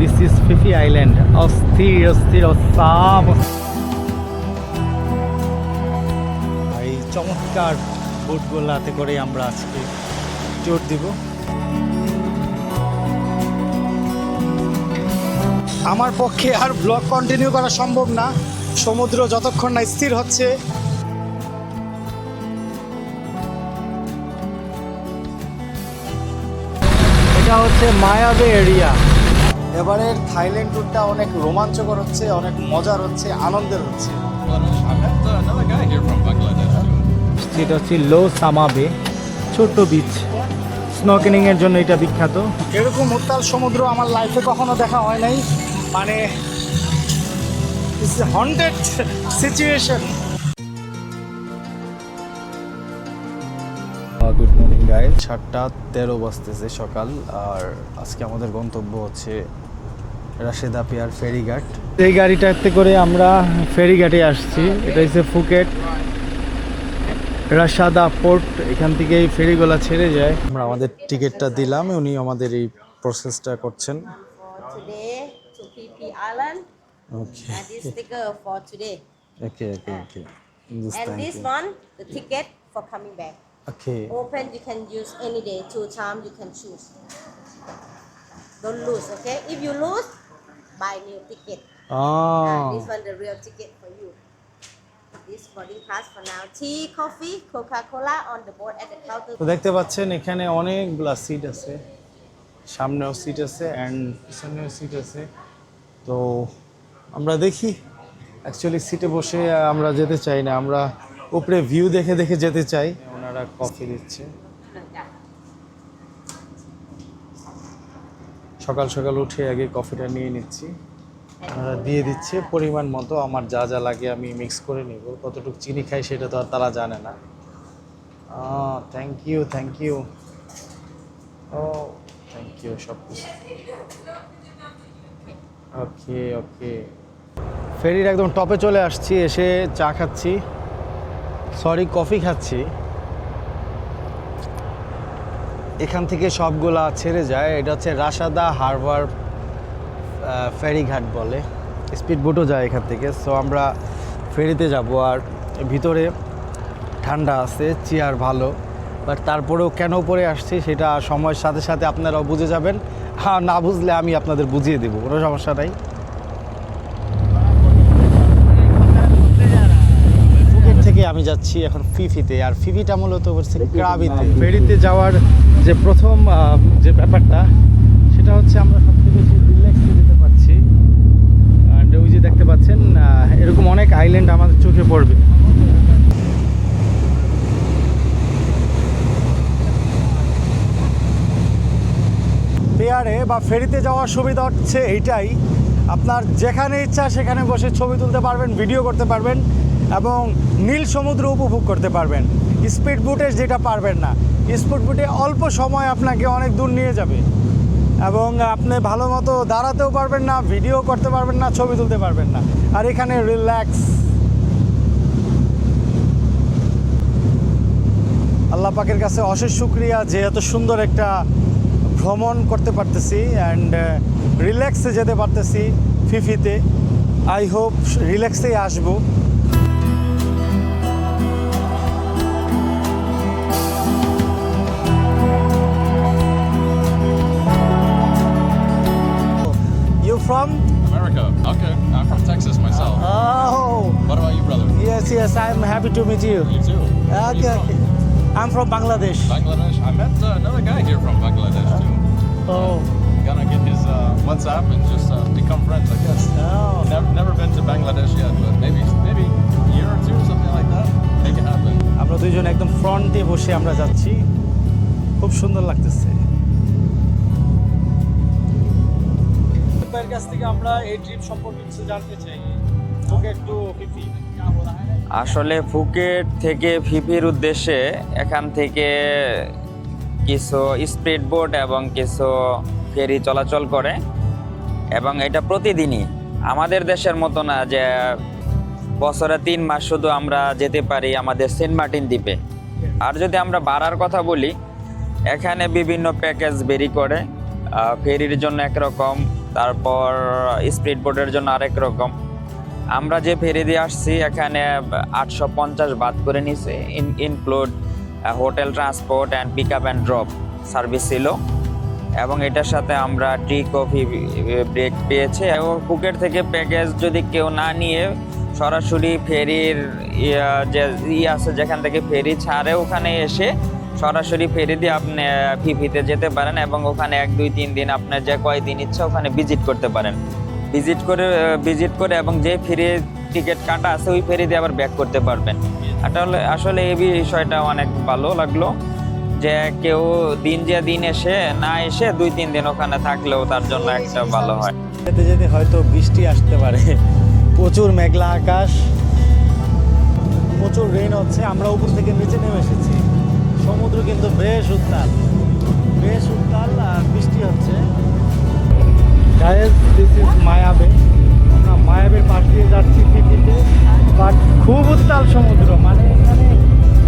This is Phi Phi island অস্থির অস্থির awesome এই চমৎকার বোটগুলাতে করে আমরা আজকে জোর দিব। আমার পক্ষে আর ব্লগ কন্টিনিউ করা সম্ভব না। সমুদ্র যতক্ষণ না স্থির হচ্ছে। এটা হচ্ছে মায়াবে এরিয়া। এবারের থাইল্যান্ড ট্যুরটা অনেক রোমাঞ্চকর হচ্ছে অনেক মজার হচ্ছে আনন্দের হচ্ছে. যেটা হচ্ছে লো সামাবে ছোট্ট বিচ স্নকেনিং এর জন্য এটা বিখ্যাত। এরকম উত্তাল সমুদ্র আমার লাইফে কখনো দেখা হয় নাই। মানে হন্টেড সিচুয়েশন গাইজ সাতটা তেরো বাজতেছে সকাল আর আজকে আমাদের গন্তব্য হচ্ছে রাশেদা পিয়ার ফেরিঘাট। এই গাড়িটাতে করে আমরা ফেরিঘাটে আসছি। এটা হচ্ছে ফুকেট রাশাদা পোর্ট এখান থেকে এই ফেরিগুলা ছেড়ে যায়। আমরা আমাদের টিকিটটা দিলাম উনি আমাদের এই প্রসেসটা করছেন. ওকে And this sticker for today. Okay okay okay And this one, the ticket for coming back. Okay Open, you can use any day, two times you can choose. Don't lose, okay? If you lose, buy new ticket. Oh. And this one, the real ticket for you. This boarding pass for now. Tea, coffee, Coca-Cola on the board at the counter. তো দেখতে পাচ্ছেন এখানে অনেকগুলা seat আছে সামনেও seat আছে and পিছনেও seat আছে তো আমরা দেখি অ্যাকচুয়ালি সিটে বসে আমরা যেতে চাই না আমরা উপরে ভিউ দেখে দেখে যেতে চাই ওনারা কফি দিচ্ছে সকাল সকাল উঠে আগে কফিটা নিয়ে নিচ্ছি। ওনারা দিয়ে দিচ্ছে, পরিমাণ মতো আমার যা যা লাগে আমি মিক্স করে নিব। কতটুকু চিনি খাই সেটা তো আর তারা জানে না। থ্যাংক ইউ থ্যাংক ইউ ও থ্যাংক ইউ সব কিছু। ওকে ওকে ফেরির একদম টপে চলে আসছি, এসে চা খাচ্ছি। সরি কফি খাচ্ছি। এখান থেকে সবগুলা ছেড়ে যায়। এটা হচ্ছে রাশাদা হারবার ফেরিঘাট বলে। স্পিড বোটও যায় এখান থেকে। সো আমরা ফেরিতে যাব আর ভিতরে ঠান্ডা আছে, চেয়ার ভালো। বাট তারপরেও কেন পরে আসছি সেটা সময়ের সাথে সাথে আপনারাও বুঝে যাবেন। হ্যাঁ না বুঝলে আমি আপনাদের বুঝিয়ে দেবো। কোনো সমস্যা নাই ফুকেট থেকে আমি যাচ্ছি এখন ফিফিতে আর ফিফিটা মূলত হচ্ছে ক্রাবিতে। ফেরিতে যাওয়ার যে প্রথম যে ব্যাপারটা সেটা হচ্ছে আমরা সবথেকে বেশি রিল্যাক্সে যেতে পারছি। আর ওই যে দেখতে পাচ্ছেন এরকম অনেক আইল্যান্ড আমাদের চোখে পড়বে। পেয়ারে বা ফেরিতে যাওয়ার সুবিধা হচ্ছে এইটাই। আপনার যেখানে ইচ্ছা সেখানে বসে ছবি তুলতে পারবেন ভিডিও করতে পারবেন। এবং নীল সমুদ্র উপভোগ করতে পারবেন। স্পিড বুটে যেটা পারবেন না। স্পিড বুটে অল্প সময় আপনাকে অনেক দূর নিয়ে যাবে। এবং আপনি ভালো মতো দাঁড়াতেও পারবেন না, ভিডিও করতে পারবেন না, ছবি তুলতে পারবেন না। আর এখানে রিল্যাক্স আল্লাহ পাকের কাছে অশেষ শুক্রিয়া যে এত সুন্দর একটা ভ্রমণ করতে পারতেছি অ্যান্ড রিল্যাক্সে যেতে পারতেছি ফিফিতে। আই হোপ রিল্যাক্সেই আসব। You from America. Okay, I'm from Texas myself. Oh, What about you, brother? yes, yes, I'm happy to meet you. You too. Where are you Okay, from? okay. I'm from Bangladesh. Bangladesh. I met uh, another guy here from Bangladesh too. Oh, Gonna get his uh, WhatsApp and just uh, become friends, I guess. oh. Never, never been to Bangladesh yet, but maybe, maybe a year or two, something like that. Make it happen. আমরা দুইজন একদম ফ্রন্টে বসে আমরা যাচ্ছি খুব সুন্দর লাগতেছে কাছ থেকে আমরা এই ট্রিপ সম্পর্কে কিছু জানতে চাই। একটু আসলে ফুকেট থেকে ফিফির উদ্দেশ্যে এখান থেকে কিছু স্পিড বোট এবং কিছু ফেরি চলাচল করে এবং এটা প্রতিদিনই। আমাদের দেশের মতো না যে বছরে তিন মাস শুধু আমরা যেতে পারি আমাদের সেন্ট মার্টিন দ্বীপে। আর যদি আমরা বাড়ার কথা বলি, এখানে বিভিন্ন প্যাকেজ বেরি করে ফেরির জন্য একরকম তারপর স্পিড বোটের জন্য আরেক রকম। আমরা যে ফেরি দিয়ে আসছি, এখানে আটশো পঞ্চাশ বাদ করে নিছে। Include hotel transport and pick up and drop service ছিল। এবং এটার সাথে আমরা টি কফি ব্রেক পেয়েছি। এবং ফুকেট থেকে প্যাকেজ যদি কেউ না নিয়ে সরাসরি ফেরির যে, ই আছে যেখান থেকে ফেরি ছাড়ে, ওখানে এসে সরাসরি ফেরি দিয়ে আপনি ফিফিতে যেতে পারেন এবং ওখানে এক, দুই, তিন দিন আপনার যে কয়দিন ইচ্ছা ওখানে ভিজিট করতে পারেন। ভিজিট করে ভিজিট করে এবং যে ফেরি টিকিট কাটা আছে ওই ফেরি দিয়ে আবার ব্যাক করতে পারবেন। আসলে আসলে এই বিষয়টা অনেক ভালো লাগল যে কেউ দিন যে দিন এসে, না এসে দুই, তিন দিন ওখানে থাকলেও তার জন্য একটা ভালো হয়। যেতে যেতে হয়তো বৃষ্টি আসতে পারে। প্রচুর মেঘলা আকাশ, প্রচুর রেন হচ্ছে, আমরা উপর থেকে নিচে নেমে এসেছি। সমুদ্র কিন্তু বেশ উত্তাল। বেশ উত্তাল আর বৃষ্টি হচ্ছে। গায়েস মায়াবে আমরা মায়াবের পাশ দিয়ে যাচ্ছি সিটিতে বাট খুব উত্তাল সমুদ্র। মানে এখানে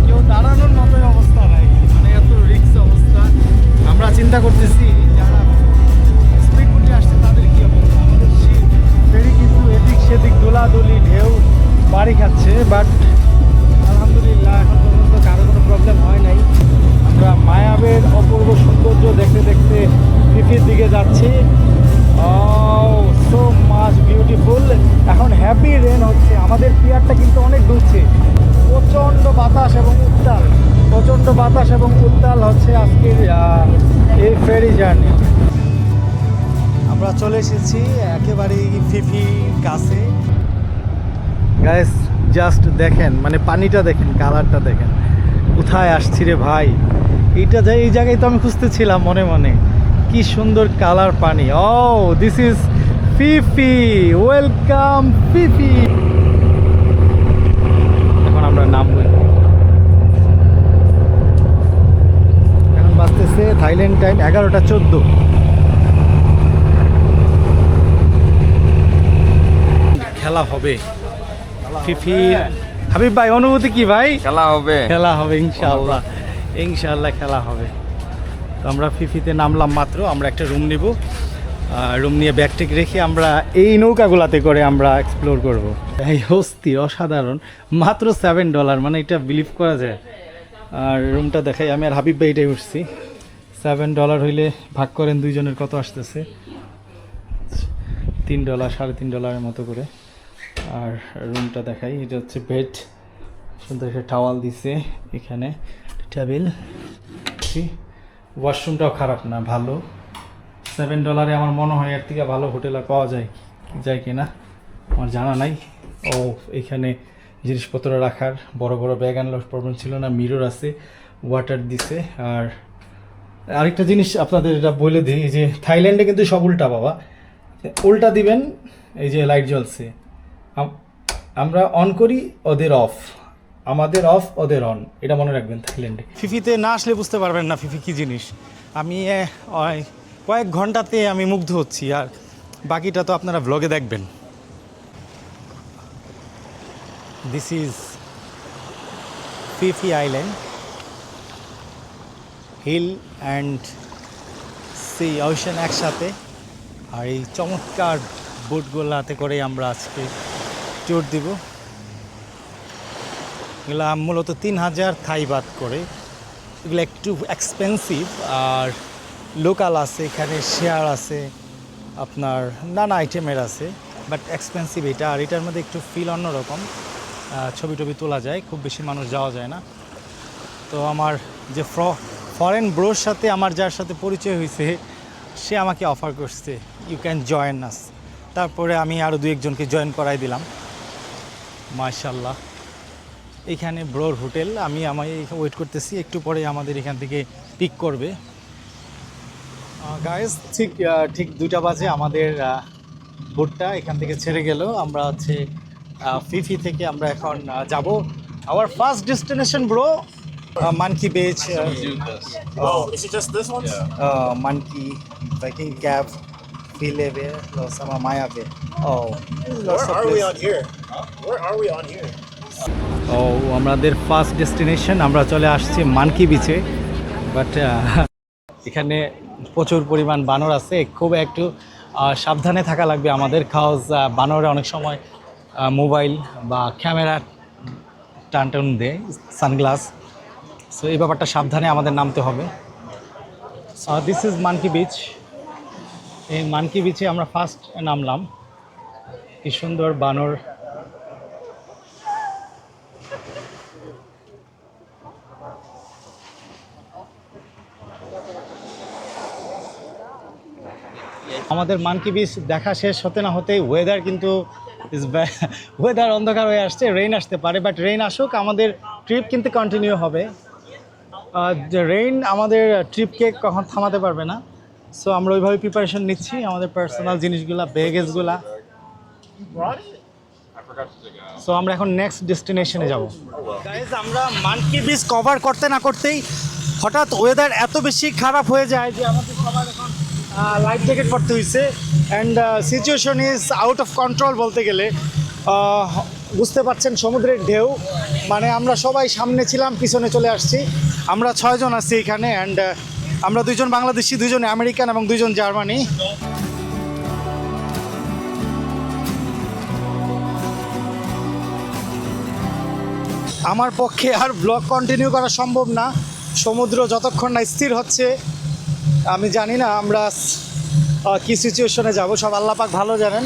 কেউ দাঁড়ানোর মতোই অবস্থা নাই। মানে এত রিক্স অবস্থা। আমরা চিন্তা করতেছি, যারা স্পিড বোটে আসছে, তাদের কি অবস্থা? আমাদের শীত কিন্তু এদিক সেদিক দোলাদুলি ঢেউ, বাড়ি খাচ্ছে। বাট আলহামদুলিল্লাহ, এখন প্রবলেম হয় নাই। আমরা মায়াবের অপূর্ব সৌন্দর্য দেখতে দেখতে ফিফির দিকে যাচ্ছি। সো মাচ বিউটিফুল এখন হ্যাপি রেন হচ্ছে। আমাদের পিয়ারটা কিন্তু অনেক দুলছে প্রচণ্ড বাতাস এবং উত্তাল। প্রচণ্ড বাতাস এবং উত্তাল হচ্ছে আজকের এই ফেরি জার্নি আমরা চলে এসেছি একেবারেই ফিফি কাছে। গাইস জাস্ট দেখেন মানে পানিটা দেখেন কালারটা দেখেন। কোথায় আসছি রে ভাই? এইটা এই জায়গায় তো আমি খুঁজতেছিলাম মনে মনে। কি সুন্দর কালার পানি। ও this is Phi Phi welcome Phi Phi এখন আমরা নামবো। এখন বাজতেছে থাইল্যান্ড টাইম এগারোটা চোদ্দ। খেলা হবে। ফিফি হাবিব ভাই অনুভূতি কি ভাই? খেলা হবে। খেলা হবে ইনশাআল্লাহ। ইনশাআল্লাহ খেলা হবে। তো আমরা ফিফিতে নামলাম মাত্র আমরা একটা রুম নিব। রুম নিয়ে ব্যাগ টেক রেখে আমরা এই নৌকাগুলাতে করে আমরা এক্সপ্লোর করব। এই হস্তি অসাধারণ মাত্র সেভেন ডলার মানে এটা বিলিভ করা যায়। আর রুমটা দেখাই আমি আর হাবিব ভাই এটাই উঠছি। সেভেন ডলার হইলে ভাগ করেন দুইজনের কত আসতেছে? তিন ডলার সাড়ে তিন ডলারের মতো করে। আর রুমটা দেখাই, এটা হচ্ছে বেড সুন্দর একটা টাওয়াল দিছে এখানে টেবিল ওয়াশরুমটাও খারাপ না, ভালো। সেভেন ডলারে আমার মনে হয় এর থেকে ভালো হোটেলে পাওয়া যায় যায় কি না আমার জানা নাই। ও, এখানে জিনিসপত্র রাখার বড় বড় ব্যাগ আনলোর প্রবলেম ছিল না মিরর আছে ওয়াটার দিছে, আর আরেকটা জিনিস আপনাদের এটা বলে দিই, যে থাইল্যান্ডে কিন্তু সব উল্টা বাবা। উল্টা দিবেন, এই যে লাইট জ্বলছে। আমরা অন করি, ওদের অফ আমাদের অফ ওদের অন এটা মনে রাখবেন থাইল্যান্ডে। ফিফিতে না আসলে বুঝতে পারবেন না ফিফি কী জিনিস। আমি কয়েক ঘন্টাতে আমি মুগ্ধ হচ্ছি, আর বাকিটা তো আপনারা ব্লগে দেখবেন। This is Phi Phi island hill and sea ocean একসাথে। আর এই চমৎকার বোটগুলাতে করে আমরা আজকে ট্যুর দিব। এগুলা মূলত তিন হাজার থাই বাদ করে। এগুলো একটু এক্সপেন্সিভ আর লোকাল আছে, এখানে শেয়ার আছে, আপনার নানা আইটেমের আছে বাট এক্সপেন্সিভ এটা। আর এটার মধ্যে একটু ফিল অন্যরকম। ছবি টবি তোলা যায়, খুব বেশি মানুষ যাওয়া যায় না। তো আমার যে ফ্র ফরেন ব্রোর সাথে আমার যার সাথে পরিচয় হয়েছে, সে আমাকে অফার করছে ইউ ক্যান জয়েন আস তারপরে আমি আরও দু একজনকে জয়েন করাই দিলাম। মার্শাল্লাহ এখানে ব্রোর হোটেল আমি আমি ওয়েট করতেছি একটু পরে আমাদের এখান থেকে পিক করবে। গায়েস ঠিক ঠিক দুটা বাজে আমাদের বোটটা এখান থেকে ছেড়ে গেল। আমরা হচ্ছে ফিফি থেকে আমরা এখন যাব। Our first destination bro monkey beach Do this. Oh, Filebe, Losama Maya Bay. Oh. Where are we on here? Where are we on here? ও আমাদের ফার্স্ট ডেস্টিনেশন আমরা চলে আসছি মানকি বিচে বাট এখানে প্রচুর পরিমাণ বানর আছে খুব একটু আহ, সাবধানে থাকা লাগবে আমাদের খাওয়াজ বানরে অনেক সময় মোবাইল বা ক্যামেরা টান টান দেয় সানগ্লাস সো এই ব্যাপারটা সাবধানে আমাদের নামতে হবে দিস ইজ মানকি বিচ এই মানকি বিচে আমরা ফার্স্ট নামলাম। কি সুন্দর বানর। আমাদের মানকি বিচ দেখা শেষ হতে না হতেই ওয়েদার কিন্তু ওয়েদার অন্ধকার হয়ে আসছে রেইন আসতে পারে বাট রেইন আসুক, আমাদের ট্রিপ কিন্তু কন্টিনিউ হবে। রেইন আমাদের ট্রিপকে কখন থামাতে পারবে না। সো আমরা ওইভাবে প্রিপারেশন নিচ্ছি, আমাদের পার্সোনাল জিনিসগুলা ব্যাগেজগুলা. সো আমরা এখন নেক্সট ডেস্টিনেশনে যাব। আমরা মানকি বিচ কভার করতে না করতেই হঠাৎ ওয়েদার এত বেশি খারাপ হয়ে যায় যে আমাদের সবার এখন লাইফ জ্যাকেট পরতে হয়েছে and situation is out of control বলতে গেলে। বুঝতে পারছেন সমুদ্রের ঢেউ। মানে আমরা সবাই সামনে ছিলাম, পিছনে চলে আসছি। আমরা ছয়জন আছি এখানে। অ্যান্ড আমরা দুইজন বাংলাদেশি, দুইজন আমেরিকান এবং দুইজন জার্মানি। আমার পক্ষে আর ব্লগ কন্টিনিউ করা সম্ভব না। সমুদ্র যতক্ষণ না স্থির হচ্ছে, আমি জানি না আমরা কি সিচুয়েশনে যাব। সব আল্লাপাক ভালো জানেন।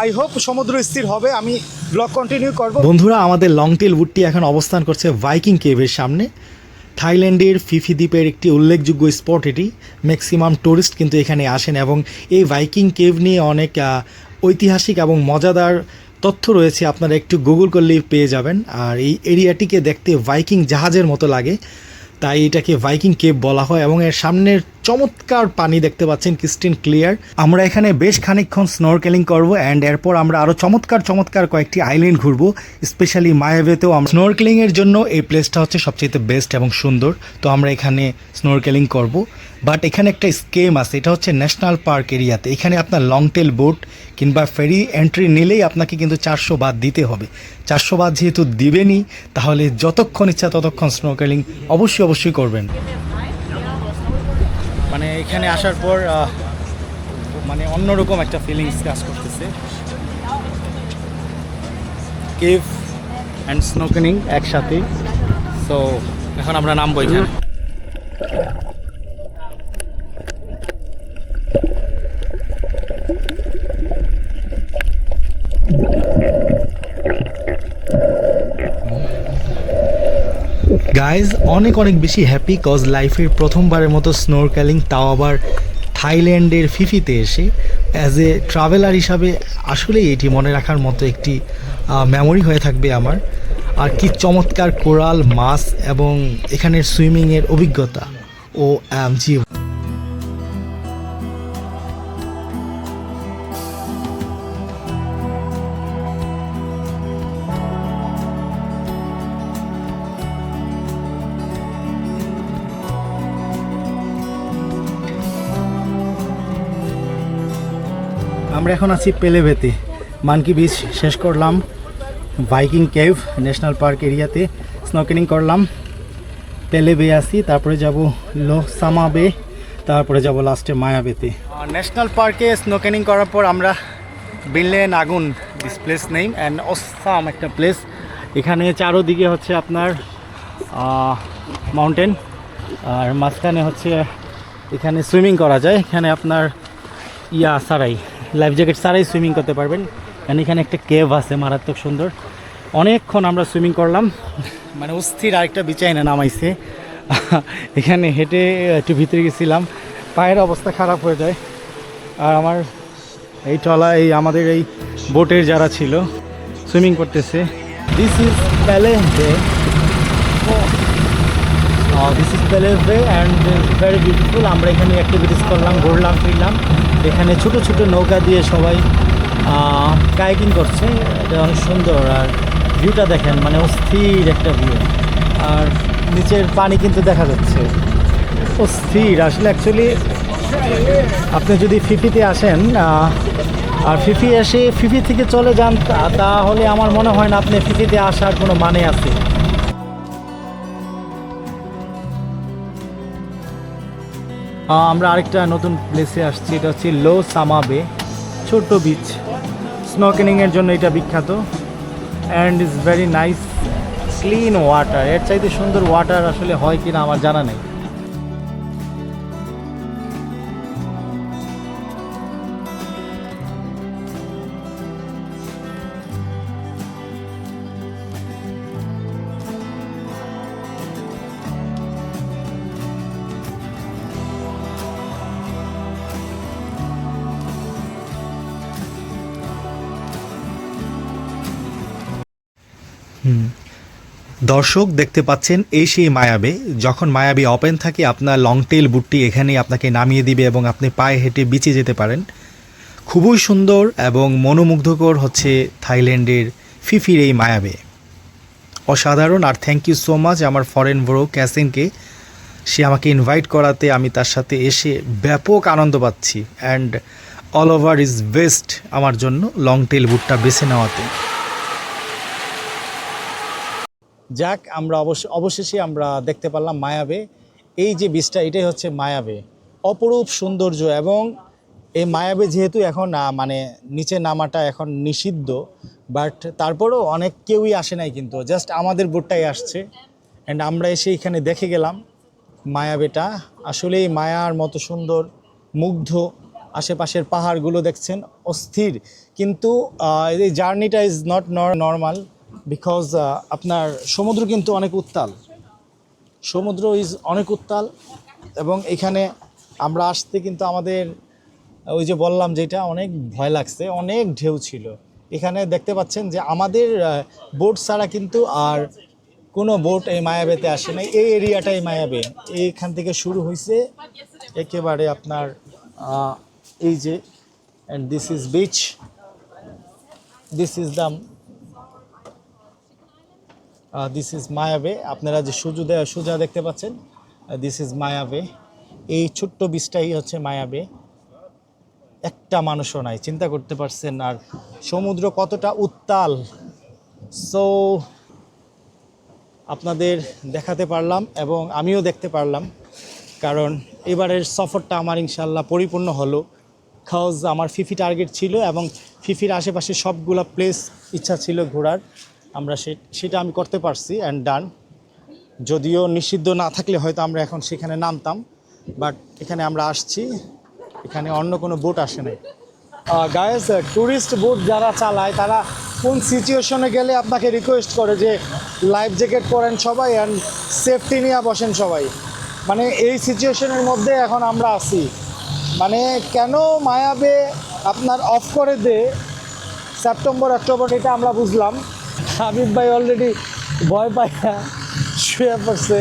আই হোপ সমুদ্র স্থির হবে, আমি ব্লগ কন্টিনিউ করব। বন্ধুরা, আমাদের লংটেল উডটি এখন অবস্থান করছে ভাইকিং কেভের সামনে। থাইল্যান্ডের ফিফি দ্বীপের একটি উল্লেখযোগ্য স্পট এটি। ম্যাক্সিমাম ট্যুরিস্ট কিন্তু এখানে আসেন এবং এই ভাইকিং কেভ নিয়ে অনেক ঐতিহাসিক এবং মজাদার তথ্য রয়েছে। আপনারা একটু গুগল করলেই পেয়ে যাবেন। আর এই এরিয়াটিকে দেখতে ভাইকিং জাহাজের মতো লাগে। তাই এটাকে ভাইকিং কেভ বলা হয় এবং এর সামনের চমৎকার পানি দেখতে পাচ্ছেন ক্রিস্টিন ক্লিয়ার। আমরা এখানে বেশ খানিকক্ষণ স্নোরকেলিং করব অ্যান্ড এরপর আমরা আরও চমৎকার চমৎকার কয়েকটি আইল্যান্ড ঘুরব স্পেশালি মায়াবেতেও আমরা স্নোরকেলিংয়ের জন্য এই প্লেসটা হচ্ছে সবচেয়ে বেস্ট এবং সুন্দর। তো আমরা এখানে স্নোরকেলিং করব। বাট এখানে একটা স্কেম আছে, এটা হচ্ছে ন্যাশনাল পার্ক এরিয়াতে। এখানে আপনার লং টেল বোট কিংবা ফেরি এন্ট্রি নিলেই আপনাকে কিন্তু চারশো বাদ দিতে হবে। চারশো বাদ যেহেতু দিবেনই, তাহলে যতক্ষণ ইচ্ছা ততক্ষণ স্নোকেলিং অবশ্যই অবশ্যই করবেন। মানে এখানে আসার পর মানে অন্যরকম একটা ফিলিংস কাজ করতেছে। কেভ অ্যান্ড স্নোকেনিং একসাথে। সো এখন আমরা নামবো এখানে। গাইজ অনেক অনেক বেশি হ্যাপি কজ লাইফের প্রথমবারের মতো স্নোরক্যালিং তাও আবার থাইল্যান্ডের ফিফিতে এসে অ্যাজ এ ট্রাভেলার হিসাবে আসলেই এটি মনে রাখার মতো একটি মেমোরি হয়ে থাকবে আমার। আর কি চমৎকার কোরাল, মাছ এবং এখানের সুইমিংয়ের অভিজ্ঞতা। ও জি আমরা এখন আছি পেলেভেতে। মানকি বিচ শেষ করলাম। বাইকিং কেভ ন্যাশনাল পার্ক এরিয়াতে স্নোকেলিং করলাম। পেলেবে আসি তারপরে যাব লোসামা বে তারপরে যাব লাস্টে মায়াবেতে ন্যাশনাল পার্কে স্নোকেলিং করার পর আমরা বিনলেন আগুন দিস প্লেস নেই অ্যান্ড অসাম একটা প্লেস এখানে চারোদিকে হচ্ছে আপনার মাউন্টেন আর মাঝখানে হচ্ছে এখানে সুইমিং করা যায়, এখানে আপনার ইয়া সারাই। লাইফ জ্যাকেট সারাই সুইমিং করতে পারবেন। কারণ এখানে একটা কেভ আছে, মারাত্মক সুন্দর। অনেকক্ষণ আমরা সুইমিং করলাম। মানে অস্থির আরেকটা বিচাই না নামাইছে। এখানে হেঁটে একটু ভিতরে গেছিলাম। পায়ের অবস্থা খারাপ হয়ে যায়। আর আমার এই টলা এই আমাদের এই বোটের যারা ছিল, সুইমিং করতেছে। দিস ইজ প্যালে this is palace bay and very beautiful আমরা এখানে অ্যাক্টিভিটিস করলাম, ঘুরলাম, ফিরলাম। এখানে ছোট ছোট নৌকা দিয়ে সবাই কাইকিং করছে। এটা অনেক সুন্দর আর ভিউটা দেখেন মানে অস্থির একটা ভিউ আর নিচের পানি কিন্তু দেখা যাচ্ছে। অস্থির, আসলে অ্যাকচুয়ালি আপনি যদি ফিফিতে আসেন আর ফিফি এসে ফিফি থেকে চলে যান তাহলে আমার মনে হয় না আপনি ফিফিতে আসার কোনো মানে আছে। আমরা আরেকটা নতুন প্লেসে আসছি, এটা হচ্ছে লো সামাবে ছোট্ট বিচ স্নকেনিংয়ের জন্য এটা বিখ্যাত। And is very nice clean water এর চাইতে সুন্দর ওয়াটার আসলে হয় কিনা আমার জানা নেই। দর্শক দেখতে পাচ্ছেন এই সেই মায়াবে। যখন মায়াবী ওপেন থাকে, আপনার লং টেল বুটটি এখানেই আপনাকে নামিয়ে দিবে এবং আপনি পায়ে হেঁটে বিচে যেতে পারেন। খুবই সুন্দর এবং মনোমুগ্ধকর হচ্ছে থাইল্যান্ডের ফিফির এই মায়াবে। অসাধারণ, আর থ্যাংক ইউ সো মাচ আমার ফরেন ব্রো ক্যাসিনকে সে আমাকে ইনভাইট করাতে আমি তার সাথে এসে ব্যাপক আনন্দ পাচ্ছি। And all over is best আমার জন্য লং টেল বুটটা বেছে নেওয়াতে। যাক, আমরা অবশেষে আমরা দেখতে পারলাম মায়াবে। এই যে বীজটা, এটাই হচ্ছে মায়াবে। অপরূপ সৌন্দর্য এবং এই মায়াবে যেহেতু এখন মানে নিচে নামাটা এখন নিষিদ্ধ, বাট তারপরেও অনেক কেউই আসে নাই কিন্তু, জাস্ট আমাদের বোটটাই আসছে। অ্যান্ড আমরা এসে এখানে দেখে গেলাম মায়াবেটা। আসলে এই মায়ার মতো সুন্দর, মুগ্ধ, আশেপাশের পাহাড়গুলো দেখছেন, অস্থির। কিন্তু এই জার্নিটা ইজ নট নর্মাল বিকজ আপনার সমুদ্র কিন্তু অনেক উত্তাল। সমুদ্র ইজ অনেক উত্তাল এবং এখানে আমরা আসতে কিন্তু আমাদের, ওই যে বললাম যেটা অনেক ভয় লাগছে, অনেক ঢেউ ছিল। এখানে দেখতে পাচ্ছেন যে আমাদের বোট ছাড়া কিন্তু আর কোনো বোট এই মায়াবেতে আসে নাই। এই এরিয়াটাই মায়াবে। এইখান থেকে শুরু হয়েছে একেবারে আপনার এই যে and this is beach this is the this is Maya Bay আপনারা যে দে- সোজা দেখতে পাচ্ছেন দিস ইজ মায়াবে এই ছোট্ট বীজটাই হচ্ছে মায়াবে একটা মানুষও নাই, চিন্তা করতে পারছেন আর সমুদ্র কতটা উত্তাল। সো আপনাদের দেখাতে পারলাম এবং আমিও দেখতে পারলাম, কারণ এবারের সফরটা আমার ইনশাল্লাহ পরিপূর্ণ হলো। খাউজ আমার ফিফি টার্গেট ছিল এবং ফিফির আশেপাশে সবগুলা প্লেস ইচ্ছা ছিল ঘোরার। আমরা সেটা আমি করতে পারছি অ্যান্ড ডান যদিও নিষিদ্ধ না থাকলে হয়তো আমরা এখন সেখানে নামতাম বাট এখানে আমরা আসছি। এখানে অন্য কোনো বোট আসে নাই। গায়েস ট্যুরিস্ট বোট যারা চালায়, তারা কোন সিচুয়েশনে গেলে আপনাকে রিকোয়েস্ট করে যে লাইফ জ্যাকেট পরেন সবাই অ্যান্ড সেফটি নিয়ে বসেন সবাই। মানে এই সিচুয়েশনের মধ্যে এখন আমরা আছি। মানে কেন মায়াবে আপনার অফ করে দে? সেপ্টেম্বর, অক্টোবর, এটা আমরা বুঝলাম। হাবিব ভাই অলরেডি ভয় পায় শুয়ে পড়ছে।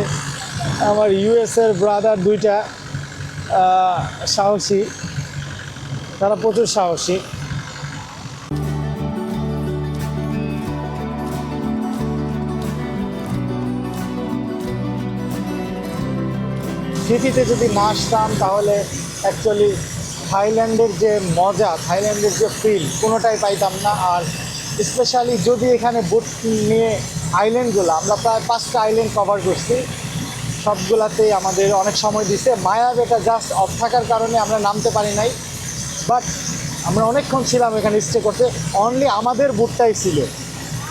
আমার ইউএসের ব্রাদার দুইটা সাহসী। তারা প্রচুর সাহসী। সিটিতে যদি না আসতাম, তাহলে অ্যাকচুয়ালি থাইল্যান্ডের যে মজা, থাইল্যান্ডের যে ফিল কোনোটাই পাইতাম না। আর স্পেশালি যদি এখানে বোট নিয়ে আইল্যান্ডগুলো আমরা প্রায় পাঁচটা আইল্যান্ড কভার করছি। সবগুলাতেই আমাদের অনেক সময় দিছে। মায়াব এটা জাস্ট অফ থাকার কারণে আমরা নামতে পারি নাই। বাট আমরা অনেকক্ষণ ছিলাম এখানে স্টে করতে। অনলি আমাদের বুটটাই ছিল।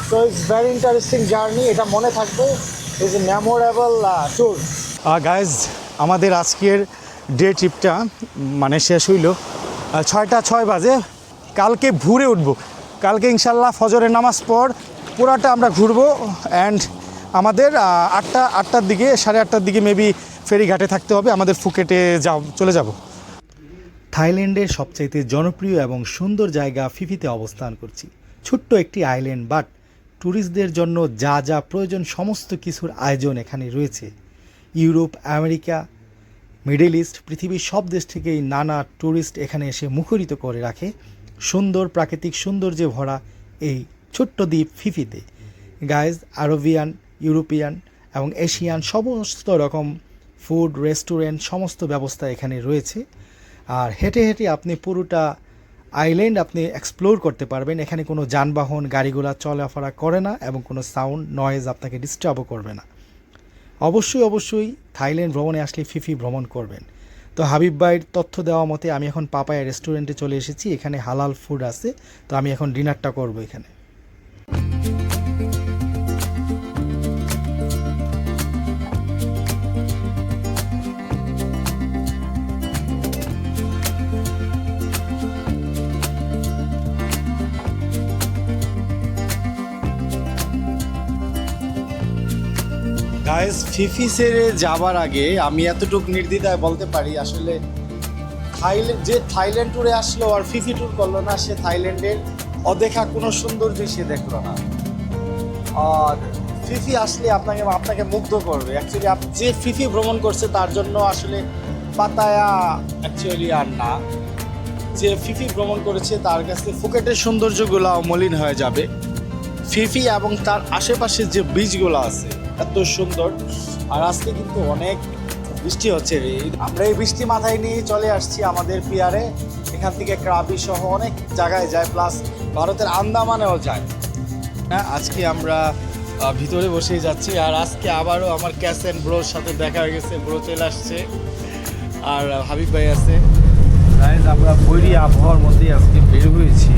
So it's very interesting journey এটা মনে থাকবে। Is a memorable tour guys আমাদের আজকের ডে ট্রিপটা মানে শেষ হইল। ছয়টা ছয় বাজে। কালকে ভোরে উঠবো। কালকে ইনশাল্লাহ ফজরের নামাজ পর পুরাটা আমরা ঘুরবো অ্যান্ড আমাদের আটটা, আটটার দিকে, সাড়ে আটটার দিকে মেবি ফেরিঘাটে থাকতে হবে, আমাদের ফুকেটে যাও, চলে যাব। থাইল্যান্ডের সবচাইতে জনপ্রিয় এবং সুন্দর জায়গা ফিফিতে অবস্থান করছি। ছোট্ট একটি আইল্যান্ড বাট ট্যুরিস্টদের জন্য যা যা প্রয়োজন, সমস্ত কিছুর আয়োজন এখানে রয়েছে। ইউরোপ, আমেরিকা, মিডল ইস্ট, পৃথিবীর সব দেশ থেকেই নানা ট্যুরিস্ট এখানে এসে মুখরিত করে রাখে। সুন্দর প্রাকৃতিক সৌন্দর্যে ভরা এই ছোট্ট দ্বীপ ফিফিতে। গাইজ আরবিয়ান ইউরোপিয়ান এবং এশিয়ান সমস্ত রকম ফুড রেস্টুরেন্ট সমস্ত ব্যবস্থা এখানে রয়েছে। আর হেঁটে হেঁটে আপনি পুরোটা আইল্যান্ড আপনি এক্সপ্লোর করতে পারবেন। এখানে কোনো যানবাহন, গাড়িগুলা চলাফেরা করে না এবং কোনো সাউন্ড নয়েজ আপনাকে ডিস্টার্বও করবে না। অবশ্যই অবশ্যই থাইল্যান্ড ভ্রমণে আসলে ফিফি ভ্রমণ করবেন। তো হাবিব ভাইয়ের তথ্য দেওয়া মতে, আমি এখন পাপায়া রেস্টুরেন্টে চলে এসেছি, এখানে হালাল ফুড আছে, তো আমি এখন ডিনারটা করব এখানে। গাইস ফিফি সেরে যাবার আগে আমি এতটুকু নির্দ্বিধায় বলতে পারি, আসলে থাইল্যান্ড যে থাইল্যান্ড ট্যুরে আসলো আর ফিফি ট্যুর করল না, সে থাইল্যান্ডের অদেখা কোনো সৌন্দর্য সে দেখল না। আর ফিফি আসলে আপনাকে আপনাকে মুগ্ধ করবে। অ্যাকচুয়ালি যে ফিফি ভ্রমণ করছে তার জন্য আসলে পাতায়া অ্যাকচুয়ালি আর না। যে ফিফি ভ্রমণ করেছে তার কাছে ফুকেটের সৌন্দর্যগুলো মলিন হয়ে যাবে। ফিফি এবং তার আশেপাশের যে বীজগুলো আছে এত সুন্দর। আর আজকে কিন্তু অনেক বৃষ্টি হচ্ছে রে। আমরা এই বৃষ্টি মাথায় নিয়ে চলে আসছি আমাদের পিয়ারে। এখান থেকে ক্রাবি সহ অনেক জায়গায় যায় প্লাস ভারতের আন্দামানেও যায়। হ্যাঁ আজকে আমরা ভিতরে বসেই যাচ্ছি। আর আজকে আবারও আমার ক্যাস অ্যান্ড ব্রোর সাথে দেখা হয়ে গেছে, ব্রো চলে আসছে। আর হাবিব ভাই আছে। আমরা বৈরী আবহাওয়ার মধ্যেই আজকে বের হয়েছি।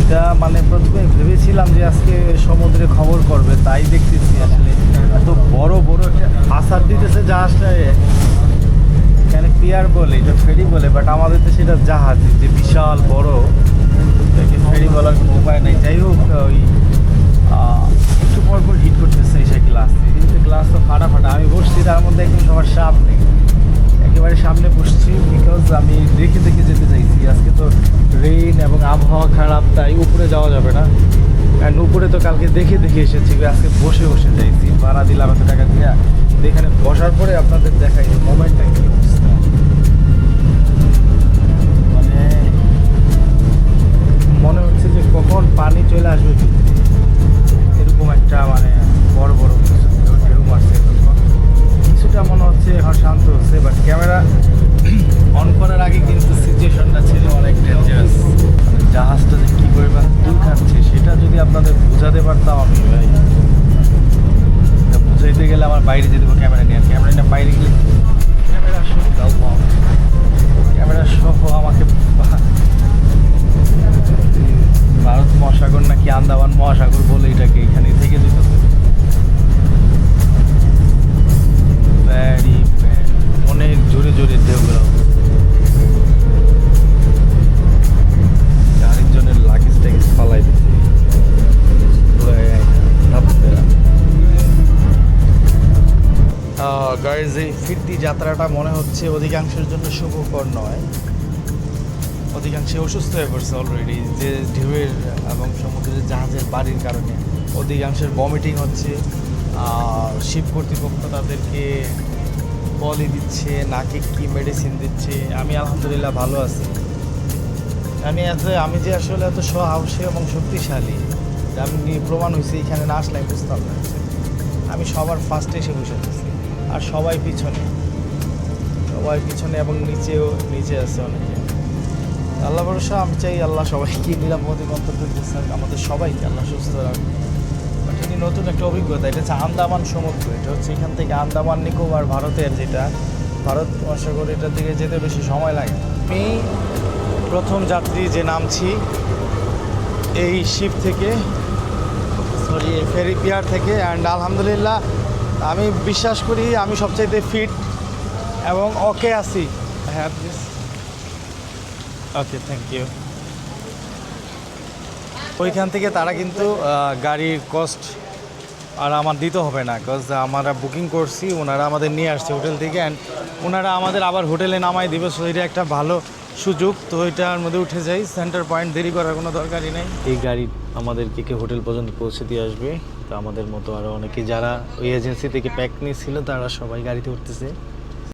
এটা মানে প্রথমে ভেবেছিলাম যে আজকে সমুদ্রে খবর করবে, তাই দেখতেছি আসলে। এত বড় বড় একটা আসার দিতেছে জাহাজটা এখানে পিয়ার বলে, এটা ফেরি বলে বাট আমাদের তো সেটা জাহাজ, যে বিশাল, বড়। এটাকে ফেরি বলার কোনো উপায় নেই। যাই হোক ওই একটু পর পর হিট করতেছে সেই গ্লাস কিন্তু গ্লাস তো ফাটা ফাটা আমি বসছি, তার মধ্যে একদম সবার সাপ নেই একেবারে সামনে বসছি বিকজ আমি দেখে দেখে যেতে চাইছি। আজকে তো রেইন এবং আবহাওয়া খারাপ, তাই উপরে যাওয়া যাবে না। অ্যান্ড উপরে তো কালকে দেখে দেখে এসেছি আজকে বসে বসে যাইছি ভাড়া দিলাম এত টাকা দিয়ে। এখানে বসার পরে আপনাদের দেখাই মোমেন্টটা কি অবস্থা। মানে মনে হচ্ছে যে কখন পানি চলে আসবে এরকম একটা মানে বড় বড় কিছু ঢেউ মারছে ক্যামেরা অন করার আগে কিন্তু সিচুয়েশনটা ছিল অনেক ডেঞ্জারাস জাহাজটা যে কী পরিমাণ দূর খাচ্ছে, সেটা যদি আপনাদের বোঝাতে পারতাম আমি, ভাই। বুঝাইতে গেলে আমার বাইরে যেতে হবে ক্যামেরা নিয়ে। ক্যামেরা নিয়ে বাইরে গেলে ক্যামেরা সহ ক্যামেরা সহ আমাকে ভারত মহাসাগর নাকি আন্দামান মহাসাগর বলে এটাকে এখানে থেকে যেতে হবে। জোরে আরেকজনের লাগেজ টাগেজ পালাই দিচ্ছে। গাইজ এই ফিরতি যাত্রাটা মনে হচ্ছে অধিকাংশের জন্য শুভকর নয়। অধিকাংশে অসুস্থ হয়ে পড়ছে অলরেডি যে ঢেউয়ের এবং সমুদ্রের জাহাজের বাড়ির কারণে অধিকাংশের ভমিটিং হচ্ছে। শিপ কর্তৃপক্ষ তাদেরকে বলি দিচ্ছে, নাকে কি মেডিসিন দিচ্ছে, আমি আলহামদুলিল্লাহ ভালো আছি। আমি এত, আমি যে আসলে এত সাহসী এবং শক্তিশালী আমি প্রমাণ হয়েছে, এখানে না আসলে আমি বুঝতাম না। আমি সবার ফার্স্টে এসে বসে আছি, আর সবাই পিছনে। সবাই পিছনে এবং নিচেও, নিচে আছে অনেকে। আল্লাহ ভরসা, আমি চাই আল্লাহ সবাইকে নিরাপদে গন্তব্যে পৌঁছাক আমাদের সবাইকে আল্লাহ সুস্থ এটি নতুন একটা অভিজ্ঞতা, এটা হচ্ছে আন্দামান সমুদ্র। এটা হচ্ছে এখান থেকে আন্দামান, নিকোবর ভারতের যেটা, ভারত মহাসাগর এটার দিকে যেতে বেশি সময় লাগে। আমি প্রথম যাত্রী যে নামছি, এই শিপ থেকে সরি ফেরি পিয়ার থেকে অ্যান্ড আলহামদুলিল্লাহ, আমি বিশ্বাস করি আমি সবচাইতে ফিট এবং ওকে আছি। হ্যাঁ প্লিজ ওকে থ্যাংক ইউ ওইখান থেকে তারা কিন্তু গাড়ির কস্ট আর আমার দিতে হবে না বিকজ আমরা বুকিং করছি, ওনারা আমাদের নিয়ে আসছে হোটেল থেকে অ্যান্ড ওনারা আমাদের আবার হোটেলে নামাই দিবে সো এটা একটা ভালো সুযোগ। তো এটার মধ্যে উঠে যাই সেন্টার পয়েন্ট দেরি করার কোনো দরকারই নেই। এই গাড়ি আমাদেরকে কে হোটেল পর্যন্ত পৌঁছে দিয়ে আসবে। তো আমাদের মতো আরও অনেকে যারা ওই এজেন্সি থেকে প্যাক নিয়েছিল, তারা সবাই গাড়িতে উঠতেছে।